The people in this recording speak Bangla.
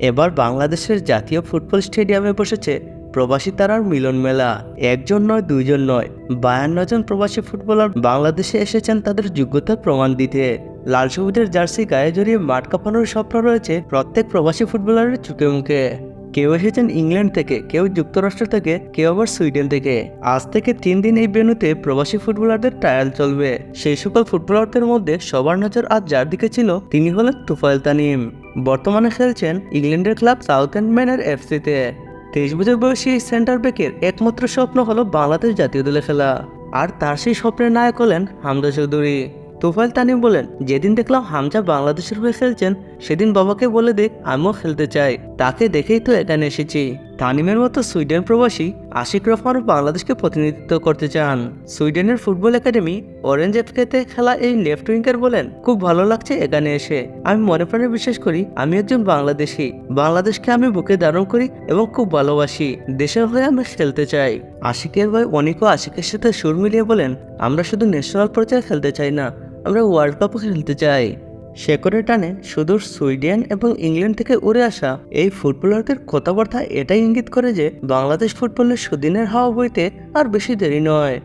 এবার বাংলাদেশের জাতীয় ফুটবল স্টেডিয়ামে বসেছে প্রবাসী তারার মিলন মেলা। একজন নয়, দুইজন নয়, বায়ান্ন জন প্রবাসী ফুটবলার বাংলাদেশে এসেছেন তাদের যোগ্যতার প্রমাণ দিতে। লাল সবুজের জার্সি গায়ে জড়িয়ে মাঠ কাঁপানোর স্বপ্ন রয়েছে প্রত্যেক প্রবাসী ফুটবলারের চোখে মুখে। কেউ এসেছেন ইংল্যান্ড থেকে, কেউ যুক্তরাষ্ট্র থেকে, কেউ আবার সুইডেন থেকে। আজ থেকে তিন দিন এই ভেন্যুতে প্রবাসী ফুটবলারদের ট্রায়াল চলবে। সেই সকল ফুটবলারদের মধ্যে সবার নজর আজ যার দিকে ছিল, তিনি হলেন তুফাইল তানিম। বর্তমানে খেলছেন ইংল্যান্ডের ক্লাব সাউথ ম্যানের এফসিতে। তেইশ বছর বয়সী সেন্টার ব্যাকের একমাত্র স্বপ্ন হলো বাংলাদেশ জাতীয় দলে খেলা। আর তার সেই স্বপ্নের নায়ক হলেন হামজা চৌধুরী। তোফাইল তানিম বলেন, যেদিন দেখলাম হামজা বাংলাদেশের হয়ে খেলছেন, সেদিন বাবাকে বলে দেখ আমিও খেলতে চাই। তাকে দেখেই তো এখানে এসেছি। তানিমের মতো সুইডেন প্রবাসী আশিক রহমানও বাংলাদেশকে প্রতিনিধিত্ব করতে চান। সুইডেনের ফুটবল একাডেমি অরেঞ্জ এফকেতে খেলা এই লেফট উইঙ্গার বলেন, খুব ভালো লাগছে এখানে এসে। আমি মনে প্রাণে বিশ্বাস করি আমি একজন বাংলাদেশি। বাংলাদেশকে আমি বুকে ধারণ করি এবং খুব ভালোবাসি। দেশের হয়ে আমি খেলতে চাই। আশিকের ভাই অনেকও আশিকের সাথে সুর মিলিয়ে বলেন, আমরা শুধু ন্যাশনাল পর্যায়ে খেলতে চাই না, আমরা ওয়ার্ল্ড কাপও খেলতে চাই। শেকড়ে টানে সুদূর সুইডেন এবং ইংল্যান্ড থেকে উড়ে আসা এই ফুটবলারদের কথাবার্তা এটাই ইঙ্গিত করে যে বাংলাদেশ ফুটবলের সুদিনের হাওয়া বইতে আর বেশি দেরি নয়।